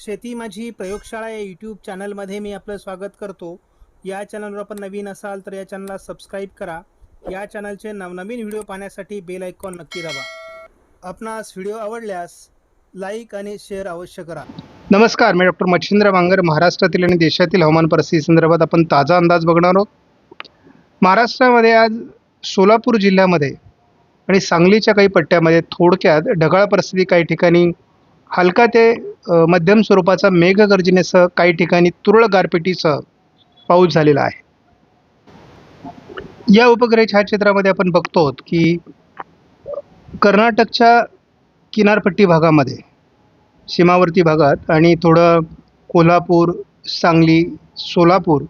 शेती माझी प्रयोगशाळा या यूट्यूब चॅनलमध्ये मी आपलं स्वागत करतो. या चॅनलवर आपण नवीन असाल तर या चॅनलला सबस्क्राईब करा. या चॅनलचे नवनवीन व्हिडिओ पाहण्यासाठी बेल आयकॉन नक्की दाबा. आपणास व्हिडिओ आवडल्यास लाईक आणि शेअर अवश्य करा. नमस्कार मी डॉक्टर मच्छिंद्र बांगर महाराष्ट्रातील आणि देशातील हवामान परिस्थिती संदर्भात आपण ताजा अंदाज बघणार आहोत. महाराष्ट्रामध्ये आज सोलापूर जिल्ह्यामध्ये आणि सांगलीच्या काही पट्ट्यामध्ये थोडक्यात ढगाळ परिस्थिती काही ठिकाणी हलका ते मध्यम स्वरूपाचा मेघगर्जनेसह काही ठिकाणी तुरळ गारपिटीसह पाऊस झालेला आहे. या उपग्रह छायाचित्रामध्ये आपण बघतो की कर्नाटकच्या किनारपट्टी भागामध्ये सीमावर्ती भागात आणि थोडं कोल्हापूर सांगली सोलापूर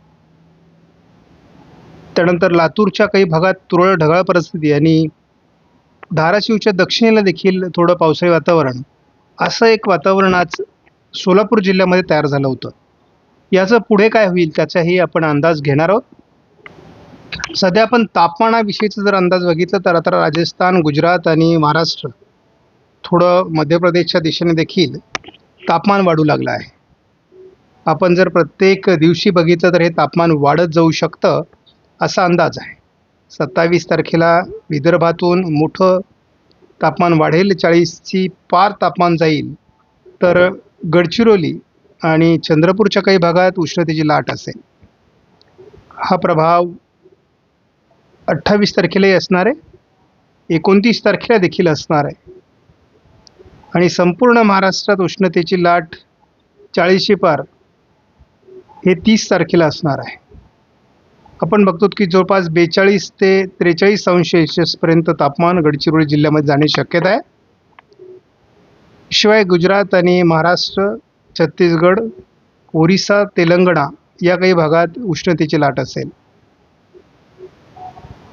त्यानंतर लातूरच्या काही भागात तुरळ ढगाळ परिस्थिती आणि धाराशिवच्या दक्षिणेला देखील थोडं पावसाळी वातावरण असं एक वातावरण आज सोलापूर जिल्ह्यामध्ये तयार झालं होतं. याचं पुढे काय होईल त्याचाही आपण अंदाज घेणार आहोत. सध्या आपण तापमानाविषयीचा जर अंदाज बघितला तर आता राजस्थान गुजरात आणि महाराष्ट्र थोडं मध्य प्रदेशच्या दिशेने देखील तापमान वाढू लागलं आहे. आपण जर प्रत्येक दिवशी बघितलं तर हे तापमान वाढत जाऊ शकतं असा अंदाज आहे. सत्तावीस तारखेला विदर्भातून मोठं तापमान वाढेल चाळीसची पार तापमान जाईल. तर गडचिरोली आणि चंद्रपूरच्या काही भागात उष्णतेची लाट असेल. हा प्रभाव अठ्ठावीस तारखेलाही असणार आहे. एकोणतीस तारखेला देखील असणार आहे. आणि संपूर्ण महाराष्ट्रात उष्णतेची लाट चाळीसशे पार हे तीस तारखेला असणार आहे. आपण बघतो की जवळपास बेचाळीस ते त्रेचाळीस अंश सेल्सिअसपर्यंत तापमान गडचिरोली जिल्ह्यामध्ये जाणे शक्यता आहे. शिवाय गुजरात आणि महाराष्ट्र छत्तीसगड ओरिसा तेलंगणा या काही भागात उष्णतेची लाट असेल.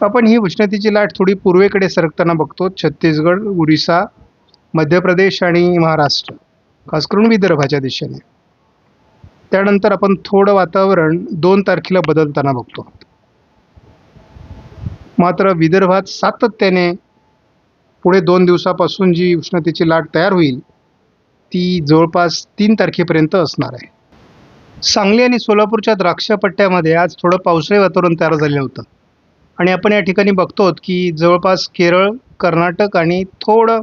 आपण ही उष्णतेची लाट थोडी पूर्वेकडे सरकताना बघतो. छत्तीसगड ओरिसा मध्य प्रदेश आणि महाराष्ट्र. खास करून विदर्भाच्या दिशेने. त्यानंतर आपण थोडं वातावरण दोन तारखेला बदलताना बघतो. मात्र विदर्भात सातत्याने पुढे दोन दिवसापासून जी उष्णतेची लाट तयार होईल ती जवळपास तीन तारखेपर्यंत असणार आहे. सांगली आणि सोलापूरच्या द्राक्ष पट्ट्यामध्ये आज थोडं पावसाळी वातावरण तयार झालेलं होतं. आणि आपण या ठिकाणी बघतो की जवळपास केरळ कर्नाटक आणि थोडं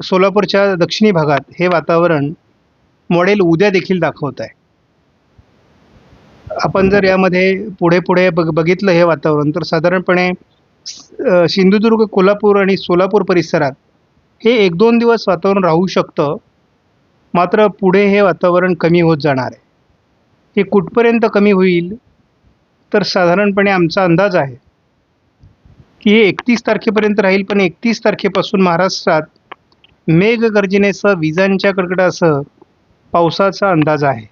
सोलापूरच्या दक्षिणी भागात हे वातावरण मॉडेल उद्या देखील दाखवत आहे. आपण जर यामध्ये पुढे पुढे बघ बघितलं हे वातावरण तर साधारणपणे सिंधुदुर्ग कोल्हापूर आणि सोलापूर परिसरात हे एक दोन दिवस वातावरण राहू शकतं मात्र पुढे हे वातावरण कमी होत जाणार आहे. हे कुठपर्यंत कमी होईल तर साधारणपणे आमचा अंदाज आहे की हे एकतीस तारखेपर्यंत राहील पण एकतीस तारखेपासून महाराष्ट्रात मेघगर्जनेसह विजांच्या कडकडासह पावसाचा अंदाज आहे.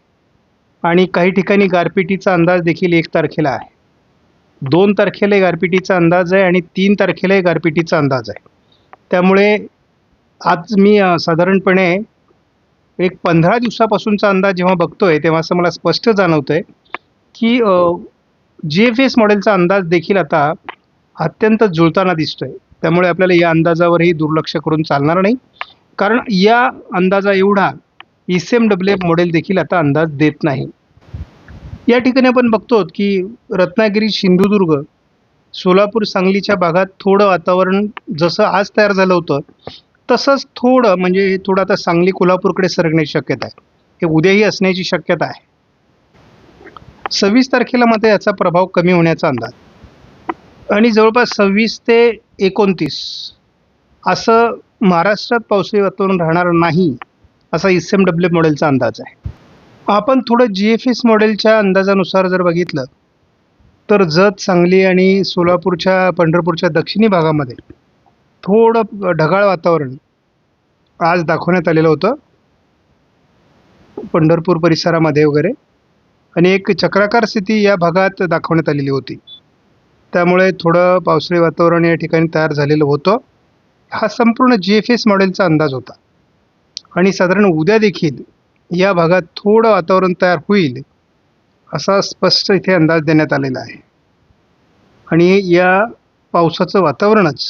आणि काही ठिकाणी गारपिटीचा अंदाज देखील एक तारखेला आहे. दोन तारखेला गारपिटीचा अंदाज आहे आणि तीन तारखेलाही गारपिटीचा अंदाज आहे. त्यामुळे आज मी साधारणपणे एक पंधरा दिवसापासूनचा अंदाज जेव्हा बघतो आहे तेव्हा असं मला स्पष्ट जाणवतं आहे की जी एफ एस मॉडेलचा अंदाज देखील आता अत्यंत जुळताना दिसतो आहे त्यामुळे आपल्याला या अंदाजावरही दुर्लक्ष करून चालणार नाही. कारण या अंदाजा एवढा E C M W F model देखील आता अंदाज देत नाही. या ठिकाणी आपण बघतो की रत्नागिरी सिंधुदुर्ग सोलापूर सांगलीच्या भागात थोडं वातावरण जसं आज तयार झालं होतं तसंच थोडं म्हणजे हे थोडं आता सांगली कोल्हापूरकडे सरकण्याची शक्यता आहे. हे उद्याही असण्याची शक्यता आहे. सव्वीस तारखेला मात्र याचा प्रभाव कमी होण्याचा अंदाज. आणि जवळपास सव्वीस ते एकोणतीस असं महाराष्ट्रात पावसाळी वातावरण राहणार नाही. असा एस एम डब्ल्यू मॉडेलचा अंदाज आहे. आपण थोडं जी एफ एस मॉडेलच्या अंदाजानुसार जर बघितलं तर जत सांगली आणि सोलापूरच्या पंढरपूरच्या दक्षिणी भागामध्ये थोडं ढगाळ वातावरण आज दाखवण्यात आलेलं होतं. पंढरपूर परिसरामध्ये वगैरे. आणि एक चक्राकार स्थिती या भागात दाखवण्यात आलेली होती. त्यामुळे थोडं पावसाळी वातावरण या ठिकाणी तयार झालेलं होतं. हा संपूर्ण जी एफ एस मॉडेलचा अंदाज होता. आणि साधारण उद्या देखील या भागात थोडं वातावरण तयार होईल असा स्पष्ट इथे अंदाज देण्यात आलेला आहे. आणि या पावसाचं वातावरणच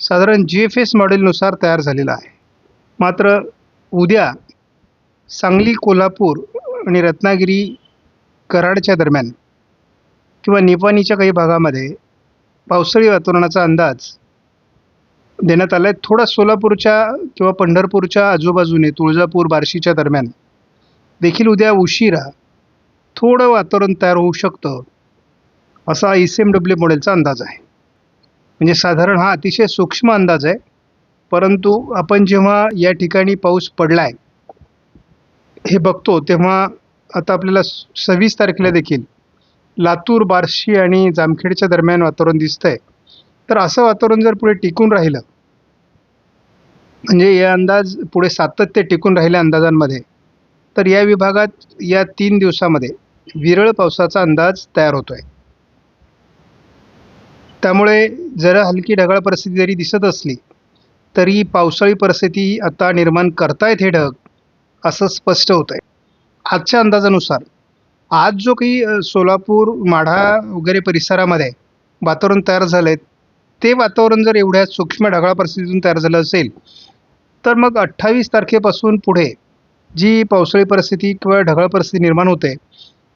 साधारण जी एफ एस मॉडेलनुसार तयार झालेलं आहे. मात्र उद्या सांगली कोल्हापूर आणि रत्नागिरी कराडच्या दरम्यान किंवा निपाणीच्या काही भागामध्ये पावसाळी वातावरणाचा अंदाज देण्यात आला आहे थोडा सोलापूरच्या किंवा पंढरपूरच्या आजूबाजूने तुळजापूर बार्शीच्या दरम्यान देखील उद्या उशिरा थोडं वातावरण तयार होऊ शकतं असा ई सी एम डब्ल्यू मॉडेलचा अंदाज आहे. म्हणजे साधारण हा अतिशय सूक्ष्म अंदाज आहे. परंतु आपण जेव्हा या ठिकाणी पाऊस पडला आहे हे बघतो तेव्हा आता आपल्याला सव्वीस तारखेला देखील लातूर बार्शी आणि जामखेडच्या दरम्यान वातावरण दिसतंय. तर असं वातावरण जर पुढे टिकून राहिलं म्हणजे हे अंदाज पुढे सातत्य टिकून राहिल्या अंदाजांमध्ये तर या विभागात या तीन दिवसामध्ये विरळ पावसाचा अंदाज तयार होतो आहे त्यामुळे जरा हलकी ढगाळ परिस्थिती जरी दिसत असली तरी पावसाळी परिस्थिती आता निर्माण करतायत हे ढग असं स्पष्ट होत आहे आजच्या अंदाजानुसार आज जो काही सोलापूर माढा वगैरे परिसरामध्ये वातावरण तयार झालं आहे ते वातावरण जर एवढ्या सूक्ष्म ढगाळ परिस्थितीतून तयार झालं असेल तर मग अठ्ठावीस तारखेपासून पुढे जी पावसाळी परिस्थिती किंवा ढगाळ परिस्थिती निर्माण होते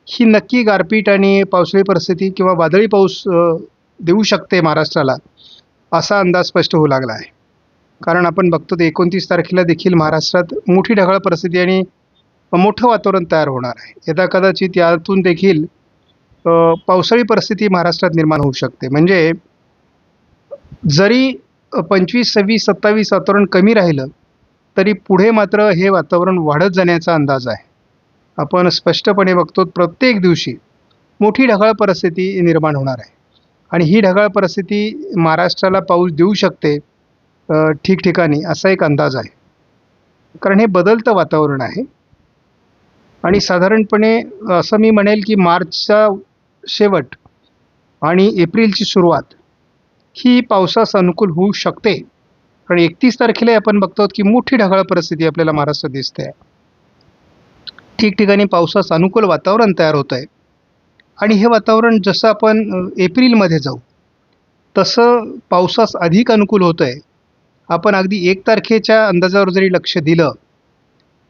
ही नक्की गारपीट आणि पावसाळी परिस्थिती किंवा वादळी पाऊस देऊ शकते महाराष्ट्राला असा अंदाज स्पष्ट होऊ लागला आहे. कारण आपण बघतो ते एकोणतीस तारखेला देखील महाराष्ट्रात मोठी ढगाळ परिस्थिती आणि मोठं वातावरण तयार होणार आहे. यदा कदाचित यातून देखील पावसाळी परिस्थिती महाराष्ट्रात निर्माण होऊ शकते. म्हणजे जरी पंचवीस सव्वीस सत्तावीस वातावरण कमी राहिलं तरी पुढे मात्र हे वातावरण वाढत जाण्याचा अंदाज आहे. आपण स्पष्टपणे बघतो प्रत्येक दिवशी मोठी ढगाळ परिस्थिती निर्माण होणार आहे. आणि ही ढगाळ परिस्थिती महाराष्ट्राला पाऊस देऊ शकते ठिकठिकाणी असा एक अंदाज आहे. कारण हे बदलतं वातावरण आहे. आणि साधारणपणे असं मी म्हणेल की मार्चचा शेवट आणि एप्रिलची सुरुवात ही पावसास अनुकूल होऊ शकते. कारण एकतीस तारखेला आपण बघतो की मोठी ढगाळ परिस्थिती आपल्याला महाराष्ट्रात दिसते. आहे ठिकठिकाणी पावसास अनुकूल वातावरण तयार होत आहे आणि हे वातावरण जसं आपण एप्रिलमध्ये जाऊ तसं पावसास अधिक अनुकूल होतं आहे आपण अगदी एक तारखेच्या अंदाजावर जरी लक्ष दिलं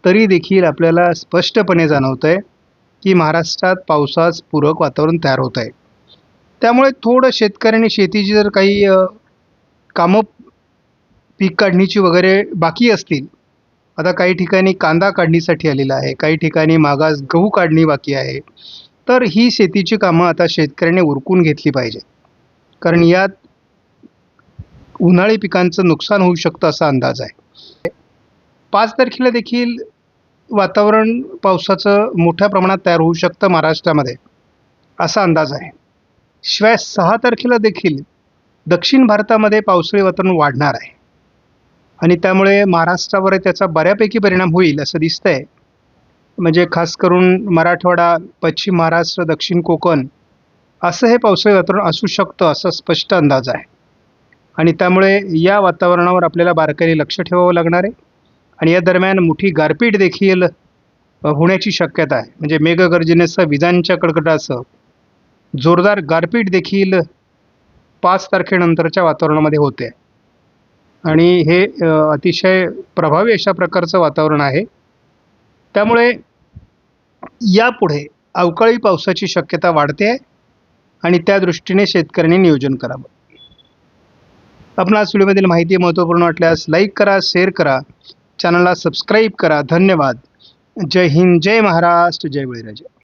तरी देखील आपल्याला स्पष्टपणे जाणवतं आहे की महाराष्ट्रात पावसास पूरक वातावरण तयार होत आहे त्यामुळे थोडं शेतकऱ्यांनी शेतीची जर काही कामं पीक काढणीची वगैरे बाकी असतील आता काही ठिकाणी कांदा काढणीसाठी आलेला आहे काही ठिकाणी मागास गहू काढणी बाकी आहे तर ही शेतीची कामं आता शेतकऱ्याने उरकून घेतली पाहिजे. कारण यात उन्हाळी पिकांचं नुकसान होऊ शकतं असा अंदाज आहे. पाच तारखेला देखील वातावरण पावसाचं मोठ्या प्रमाणात तयार होऊ शकतं महाराष्ट्रामध्ये असा अंदाज आहे. शिवाय सहा तारखेला देखील दक्षिण भारतामध्ये पावसाळी वातावरण वाढणार आहे. आणि त्यामुळे महाराष्ट्रावर त्याचा बऱ्यापैकी परिणाम होईल असं दिसतंय. म्हणजे खास करून मराठवाडा पश्चिम महाराष्ट्र दक्षिण कोकण असं हे पावसाळी वातावरण असू शकतं असा स्पष्ट अंदाज आहे. आणि त्यामुळे या वातावरणावर आपल्याला बारकाईने लक्ष ठेवावं लागणार आहे. आणि या दरम्यान मोठी गारपीट देखील होण्याची शक्यता आहे. म्हणजे मेघगर्जनेसह विजांच्या कडकडासह जोरदार गारपीट देखील पाच तारखेनंतरच्या वातावरणामध्ये होते. आणि हे अतिशय प्रभावी अशा प्रकारचं वातावरण आहे. त्यामुळे यापुढे अवकाळी पावसाची शक्यता वाढते आहे आणि त्या दृष्टीने शेतकऱ्यांनी नियोजन करावं. आपण आज व्हिडिओमधील माहिती महत्त्वपूर्ण वाटल्यास लाईक करा शेअर करा चॅनलला सबस्क्राईब करा. धन्यवाद. जय हिंद जय महाराष्ट्र जय बळीराजा.